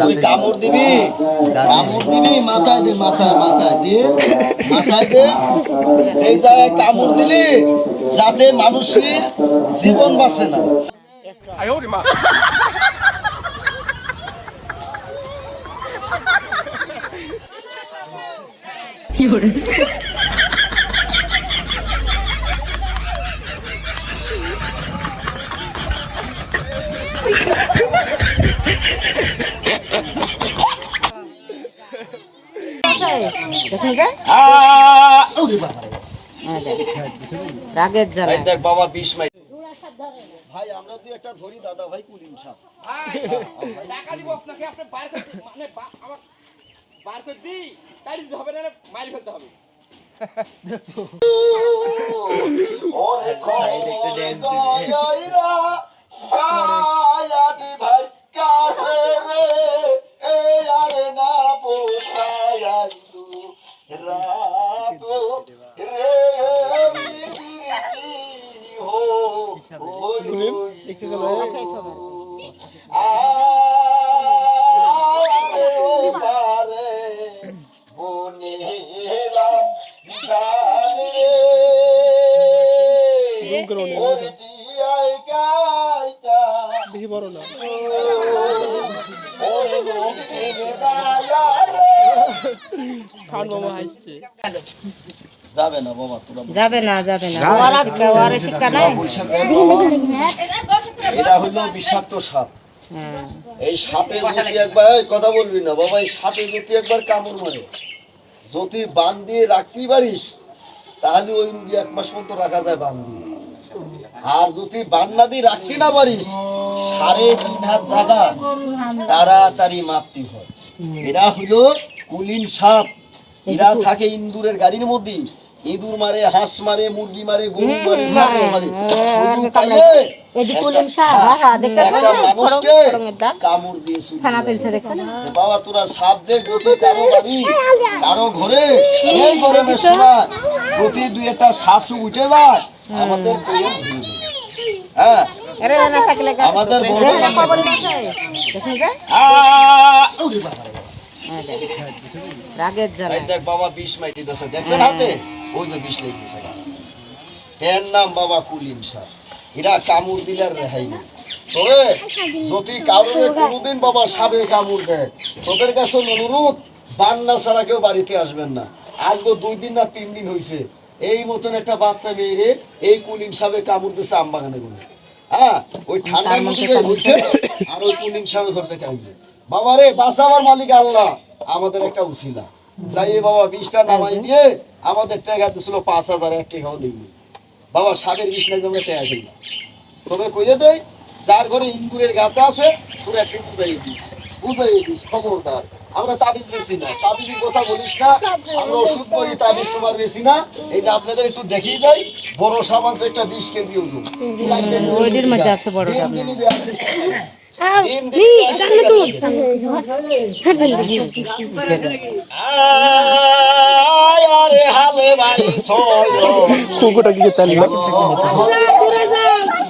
তুই কামড় দিবি? কামড় দিবি? মাথায় দে মাথায় মাথায় দে মাথায় দে। সেই জায়গায় কামড় দিলি যাতে মানুষের জীবন বাঁচে না। দেখুন। হ্যাঁ। রাগের জ্বালা দেখ বাবা ভাই আমরা তুই একটা ধরি দাদা ভাই কুলিন সাপ টাকা দিব আপনাকে আপনি বার করতে মানে আমার বার করে দিই তাই দিতে হবে না মাইল ফেলতে হবে ভাই কাছে বেশি বড় না। খান হাসছে যাবে না বাবা যাবে না যাবে না। ওরা শিক্ষা নাই? এটা হলো বিষাক্ত সাপ। হ্যাঁ। এই সাপে যদি একবার কথা বলবি না বাবা এই সাপে যদি একবার কামড় মারে। যদি বান দিয়ে রাখতেই পারিস তাহলে ওই রুগী এক মাস মতো রাখা যায় বান দিয়ে। আর যদি বান না দিয়ে রাখতে না পারিস সাড়ে তিন হাত জায়গা তাড়াতাড়ি মাপতে হয়। এরা হলো কুলিন সাপ। এরা থাকে ইন্দুরের গাড়ির মধ্যে ইঁদুর মারে হাঁস মারে মুরগি মারে গরু মারে ছাগল মারে। সুযোগ পাইলে এটি কুলিন সাপ, হ্যাঁ, হ্যাঁ, দেখতে একটা? মানুষকে। কামড় দিয়ে বাবা তোরা সাপ দে যদি কারও বাড়ি কারও ঘরে এই গরমের সময় যদি দুই একটা সাপ সুপ উঠে যায় আমাদের। হ্যাঁ? আমাদের। হ্যাঁ। রাগের জ্বালা। দেখ বাবা বিষ মাই দিতেছে। দেখছেন হাতে? ওই যে বিষ লেগে গেছে। এর নাম বাবা কুলিন সাপ এরা কামড় দিলে আর রেহাই নেই। তবে যদি কারণে কোনোদিন বাবা সাপে কামড় দেয় তোদের কাছে অনুরোধ বান্না ছাড়া কেউ বাড়িতে আসবেন না। আজকে দুই দিন না তিন দিন হয়েছে এই মতন একটা বাচ্চা মেয়েরে এই কুলিম সাপে কামড় দিচ্ছে আম বাগানে গুলো হ্যাঁ ওই ঠান্ডার মধ্যে হয়েছে আর ওই কুলিম সাপে ধরছে কামড়ে বাবা রে বাঁচাবার মালিক আল্লাহ। আমাদের একটা উসিলা। যাই বাবা বিষটা নামাই দিয়ে আমাদের টাকা দিছিল পাঁচ হাজার এক টাকাও দিইনি বাবা সাগের বিষ লাগবে আমরা টাকা দিই না তবে কইয়ে দেয় যার ঘরে ইন্দুরের গাছে আছে তোর একটা দিস। দিস খবরদার। আমরা তাবিজ বেশি না। তাবিজের কথা বলিস না। আমরা ওষুধ করি তাবিজ তোমার বেশি না। এই যে আপনাদের একটু দেখিয়ে দেয় বড় সামান একটা বিশ কেজি ওজন। কুকুরটা কি তাল বাইরে ও ভাই হালে ভাই সয়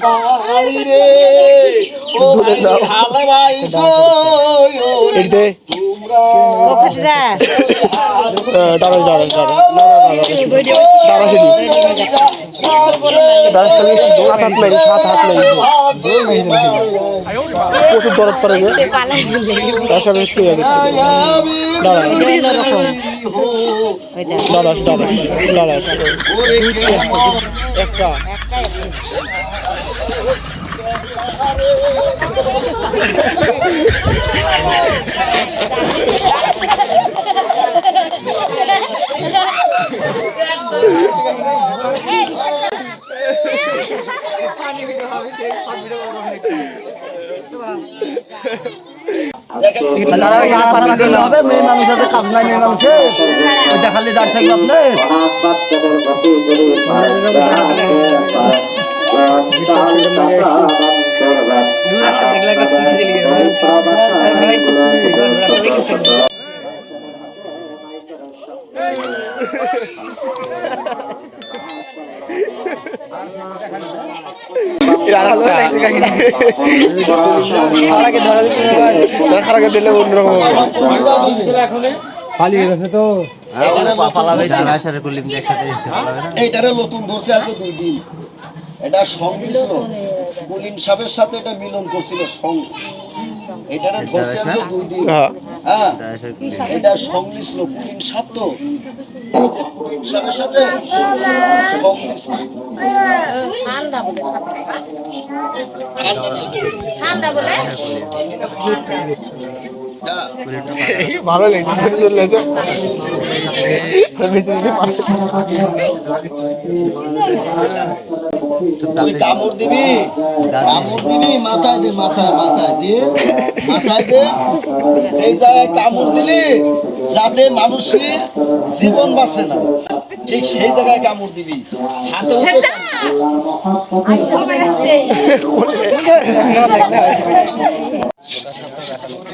এটিতে তোমরা। ও খাতে যা দাঁড়া দাঁড়া দাঁড়া সরাসরি দাঁড়া সাত হাত মেরি সাত হাত মেরি প্রচুর দরদ পড়ে তার সাথে থেকে গেছে দাঁড়া ওই দাঁড়া দাঁড়া একটা একটাই আছে। হবে মেয়ে মানুষের কাজ নাই মেয়ে মানুষের ওইটা খালি দাঁড় থাকবে আপনার খারাপ দিলে নতুন ধরছে আজকে দুই দিন। এটা সংমিশ্র কুলিন সাহেবের সাথে এটা মিলন করছিল সং এটারে ধরছে দুই দিন। হ্যাঁ। হ্যাঁ এটা সংমিশ্র কুলিন সাপ তো সাহেবের সাথে সংমিশ্র ভালো লেগেছে চলে তো। তুই কামড় দিবি? কামড় দিবি? মাথায় দে মাথায় মাথায় দিয়ে মাথায় দে। সেই জায়গায় কামড় দিলি যাতে মানুষের জীবন বাঁচে না। ঠিক সেই জায়গায় কামড় দিবি। হাতে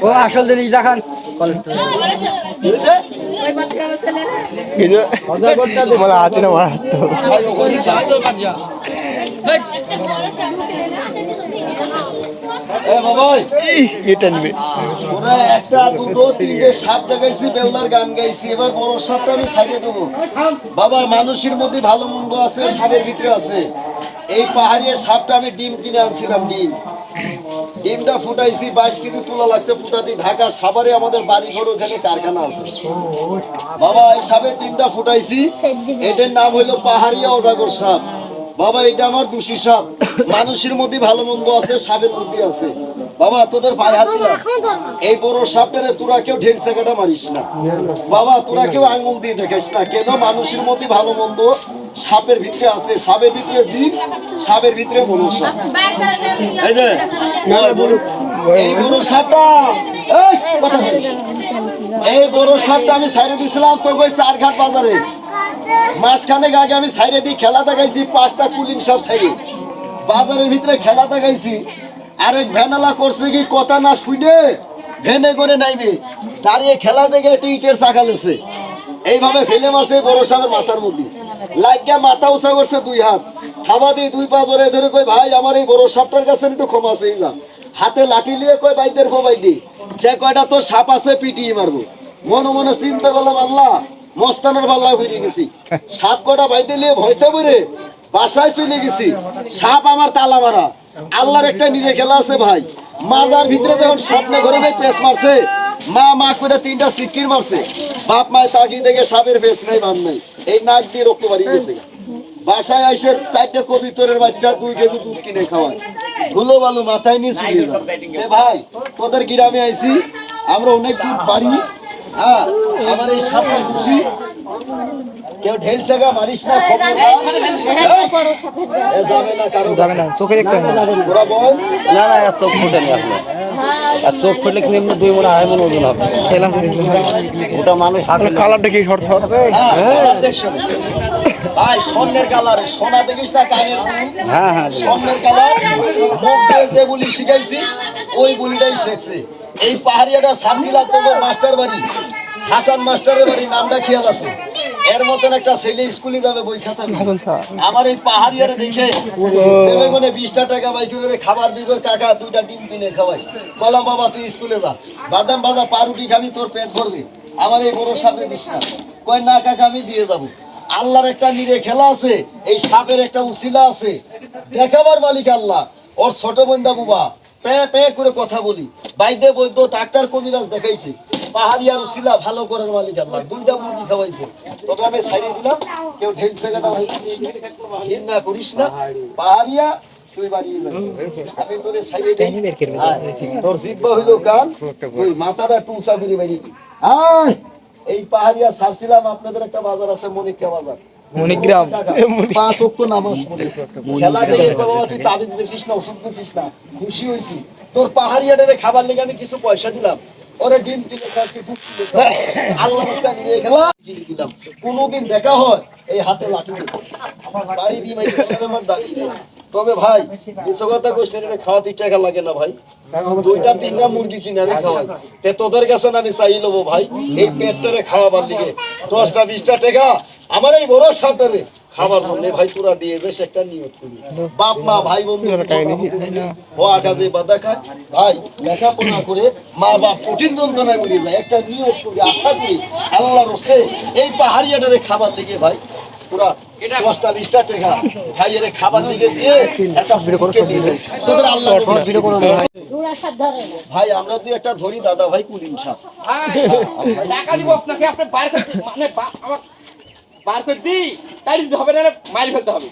ও আসল জিনিস দেখান। আছে না বাবা মানুষের মধ্যে ভালো মন্দ আছে সাপের ভিতরে আছে। এই পাহাড়ের সাপটা আমি ডিম কিনে আনছিলাম ডিম। ডিমটা ফুটাইছি বাইশ কেজি তোলা লাগছে ফুটাতে ঢাকা সাভারে আমাদের বাড়ি ঘর ওখানে কারখানা আছে। বাবা এই সাপের ডিমটা ফুটাইছি। এটার নাম হলো পাহাড়িয়া ওদাগর সাপ। বাবা এটা আমার দোষী সাপ। মানুষের মধ্যে ভালো মন্দ আছে সাপের মধ্যে আছে। বাবা তোদের পায়ে হাত দিলাম। এই বড় সাপটারে তোরা কেউ ঢেলসা কাটা মারিস না। বাবা তোরা কেউ আঙুল দিয়ে দেখিস না। কেন? মানুষের মধ্যে ভালো মন্দ সাপের ভিতরে আছে। সাপের ভিতরে জিন সাপের ভিতরে মনুষ্য। এই যে বড়- এই বড় সাপটা এই, বড় সাপটা আমি ছাইরে দিছিলাম তো কই চার ঘাট বাজারে। মাসখানে আগে আমি ছাইরে দিয়ে খেলা দেখাইছি, পাঁচটা কুলিন সব ছাইরে বাজারের ভিতরে খেলা দেখাইছি। আরেক ভ্যানালা করছে কি, কথা না শুনে ভেনে করে নাইবে। দাঁড়িয়ে খেলা দেখে একটি ইটের চাকা লেছে। এইভাবে ফেলে মাসে বড় সাহেবের মাথার মধ্যে। লাগিয়া মাথা উঁচা করছে দুই হাত। থাবা দিয়ে দুই পা ধরে ধরে কই ভাই, আমার এই বড় সাপটার কাছে একটু ক্ষমা চেয়ে যা হাতে লাঠি নিয়ে কই বাইদের ভোবাই দি। যে কয়টা তো সাপ আছে, পিটিয়ে মারবো। মনে মনে চিন্তা করলাম, আল্লাহ মস্তানের পাল্লা ফিরে গেছি। সাপ কটা বাইতে নিয়ে ভয়তে বেরে বাসায় চলে গেছি। সাপ আমার তালা মারা। আল্লাহর একটা নিজে খেলা আছে ভাই। মাজার ভিতরে যখন স্বপ্নে ঘরে দেয় পেস মারছে। মা মা করে তিনটা সিকির মারছে। বাপ মায় তাকিয়ে দেখে সাপের পেস নাই বান নাই। এই নাক দিয়ে রক্ত বাড়ি গেছে। বাসায় এসে চারটে কবিতরের বাচ্চা, দুই কেজি দুধ কিনে খাওয়ায়। ধুলো বালু মাথায় নিয়ে শুয়ে ভাই, তোদের গ্রামে আইছি। আমরা অনেক দূর বাড়ি। হ্যাঁ আমার এই সাপটা খুশি। কেউ ঢেল জায়গা মারিস না নাই। যাবে না চোখে দেখতে হবে। না। না আর চোখ ফুটেনি এখনও আর চোখ ফুটলে কিন্তু এমনি দুই মনে আড়াই মনে ওজন হবে। খেলা ওটা মানুষ কালারটা কি শর্ট শর্ট? হ্যাঁ, দেখছ ভাই স্বর্ণের কালার সোনা দেখিস না কানের? হ্যাঁ হ্যাঁ স্বর্ণের কালার যে বুলি শিখাইছি ওই বুলিটাই শেখছে। এই পাহাড়িয়াটা ছাড়ছিলাম তোমার মাস্টার বাড়ি। হাসান মাস্টারের বাড়ি নামটা খেয়াল আছে? এর মতন একটা ছেলে স্কুলে যাবে বই খাতা আমার এই পাহাড়িয়ারে দেখে ভেবে বিশটা টাকা বাই করে খাবার দিবে কাকা দুইটা ডিম কিনে খাওয়াই। বলা বাবা তুই স্কুলে যা। বাদাম বাদা পাউরুটি খাবি তোর পেট ভরবে। আমার এই বড় সাপে দিস না কয় না কাকা আমি দিয়ে যাব। আল্লাহর একটা নিরে খেলা আছে এই সাপের একটা উসিলা আছে। দেখাবার মালিক আল্লাহ। ওর ছোট বন্ধা বুবা। পে পে করে কথা বলি। বাইদে বৈদ্য ডাক্তার কবিরাজ দেখাইছে। পাহাড়িয়ার উসিলা ভালো করার মালিক আল্লাহ দুইটা মুরগি খাওয়াইছে। তোকে আমি সাইডে দিলাম কেউ ঢেল করিস না ঘৃণা করিস না। পাহাড়িয়া তুই বাড়িয়ে আমি তোরে সাইডে তোর জিব্বা হইল তুই মাথাটা করে আয় এই পাহাড়িয়া ছাড়ছিলাম আপনাদের একটা বাজার আছে মনিকা বাজার। মণিগ্রাম পাঁচ নামাজ খেলা দেখে বাবা, তুই তাবিজ না, ওষুধ না। খুশি হয়েছি। তোর পাহাড়িয়াটারে খাবার লেগে আমি কিছু পয়সা দিলাম। ওরে ডিম দিলে আল্লাহ নিয়ে খেলা। দিলাম? কোনোদিন দেখা হয়, এই হাতে লাঠি। আমার বাড়ি দিয়ে আমার নেই। তবে ভাই বিশ্বকতা কোশ্চেন খাওয়াতে টাকা লাগে না ভাই। দুইটা তিনটা মুরগি কিনে আমি খাওয়াই। তে তোদের কাছে না আমি চাই লবো ভাই এই পেটটারে খাওয়াবার লিগে। দশটা বিশটা টাকা আমার এই বড় সাপটারে খাবার জন্য ভাই তোরা দিয়ে বেশ একটা নিয়ত করি। বাপ মা ভাই বন্ধু ও আঘাতে বাধা খায়। ভাই লেখাপড়া করে মা বাপ কঠিন যন্ত্রণায় মরে যায়। একটা নিয়ত করি আশা করি আল্লাহ রসে এই পাহাড়িয়াটারে খাবার লিগে ভাই পুরা দশটা বিশটা টাকা ভাই খাবার লিগে দিয়ে একটা ভিড় দিয়ে দেয়। তোদের আল্লাহ ভাই আমরা তুই একটা ধরি দাদা ভাই কুলিন সাপ টাকা দিব আপনাকে আপনি বার মানে আমার বার করে দিই তাড়ি দিতে হবে না মাইল ফেলতে হবে।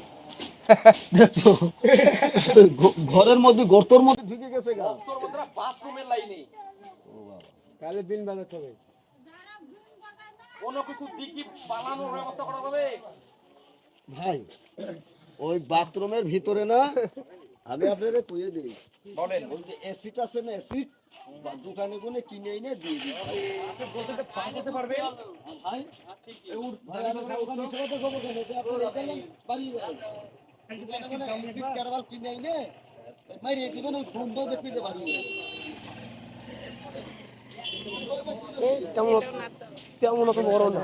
ঘরের মধ্যে গর্তর মধ্যে ঢুকে গেছে বাথরুমের লাইনে। তাহলে বাজাতে হবে। কোনো কিছু দিকি পালানোর ব্যবস্থা করা যাবে? ভাই ওই বাথরুমের ভিতরে না আমি আপনাদের কইয়ে দিই। বলেন। ওই যে অ্যাসিড আছে না অ্যাসিড দোকানে কোনে কিনে এনে দিয়ে দিই। আপনি বলতে তো পার করতে পারবেন? ভাই ভাই আমরা ওখানে খবর কেন যে এখানে বাড়ি অ্যাসিড কারবাল কিনে এনে মারিয়ে দিবেন ওই দেখতে যে বাড়ি তেমন তেমন অত বড় না।